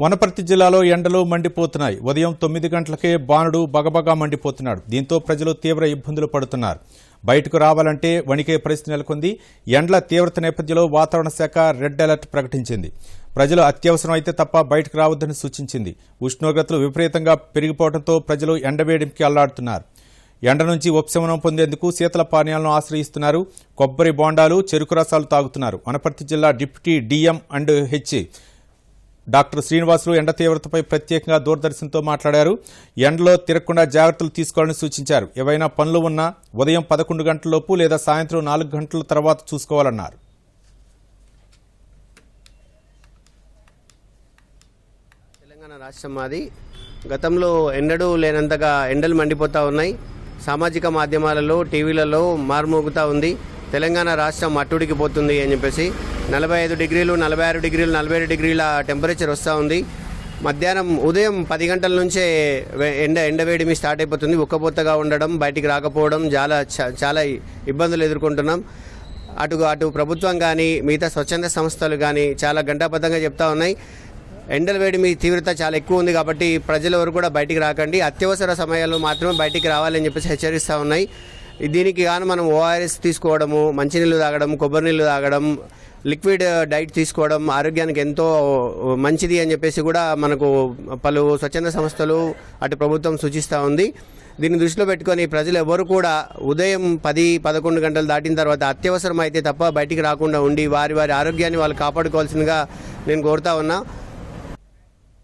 వనపర్తి జిల్లాలో ఎండలు మండిపోతున్నాయి. ఉదయం తొమ్మిది గంటలకే బాణుడు బగబగా మండిపోతున్నాడు. దీంతో ప్రజలు తీవ్ర ఇబ్బందులు పడుతున్నారు. బయటకు రావాలంటే వణికే పరిస్థితి నెలకొంది. ఎండ్ల తీవ్రత నేపథ్యంలో వాతావరణ శాఖ రెడ్ అలర్ట్ ప్రకటించింది. ప్రజలు అత్యవసరం అయితే తప్ప బయటకు రావద్దని సూచించింది. ఉష్ణోగ్రతలు విపరీతంగా పెరిగిపోవడంతో ప్రజలు ఎండవేడికి అల్లాడుతున్నారు. ఎండ నుంచి ఉపశమనం పొందేందుకు శీతల పానీయాలను ఆశ్రయిస్తున్నారు. కొబ్బరి బోండాలు చెరుకు రసాలు తాగుతున్నారు. వనపర్తి జిల్లా deputy DM and H doctor Srinivasulu ఎండ తీవ్రతపై ప్రత్యేకంగా దూరదర్శన్తో మాట్లాడారు. ఎండలో తిరగకుండా జాగ్రత్తలు తీసుకోవాలని సూచించారు. ఏవైనా పనులు ఉన్నా ఉదయం పదకొండు గంటలలోపు లేదా సాయంత్రం నాలుగు గంటల తర్వాత చూసుకోవాలన్నారు. తెలంగాణ రాష్ట్రం మాది. గతంలో ఎండడూ లేనంతగా ఎండలు మండిపోతూ ఉన్నాయి. సామాజిక మాధ్యమాలలో టీవీలలో మార్మోగుతూ ఉంది. తెలంగాణ రాష్ట్రం అట్టుడికి పోతుంది అని చెప్పేసి నలభై ఐదు డిగ్రీలు నలభై ఆరు డిగ్రీలు నలభై ఏడు డిగ్రీల టెంపరేచర్ వస్తూ ఉంది. మధ్యాహ్నం ఉదయం పది గంటల నుంచే ఎండ ఎండవేడిమి స్టార్ట్ అయిపోతుంది. ఉక్కపోతగా ఉండడం బయటికి రాకపోవడం చాలా చాలా ఇబ్బందులు ఎదుర్కొంటున్నాం. అటు అటు ప్రభుత్వం కానీ మిగతా స్వచ్ఛంద సంస్థలు కానీ చాలా గంటాబద్ధంగా చెప్తా ఉన్నాయి. ఎండల వేడి మీ తీవ్రత చాలా ఎక్కువ ఉంది కాబట్టి ప్రజల వరకు కూడా బయటికి రాకండి. అత్యవసర సమయాల్లో మాత్రమే బయటికి రావాలని చెప్పేసి హెచ్చరిస్తూ ఉన్నాయి. దీనికి గాను మనం ఓఆర్ఎస్ తీసుకోవడము మంచినీళ్ళు తాగడం కొబ్బరి నీళ్ళు తాగడం లిక్విడ్ డైట్ తీసుకోవడం ఆరోగ్యానికి ఎంతో మంచిది అని చెప్పేసి కూడా మనకు పలు స్వచ్ఛంద సంస్థలు అటు ప్రభుత్వం సూచిస్తూ ఉంది. దీన్ని దృష్టిలో పెట్టుకొని ప్రజలు ఎవరు కూడా ఉదయం పది పదకొండు గంటలు దాటిన తర్వాత అత్యవసరం అయితే తప్ప బయటికి రాకుండా ఉండి వారి వారి ఆరోగ్యాన్ని వాళ్ళు కాపాడుకోవాల్సిందిగా నేను కోరుతా ఉన్నా.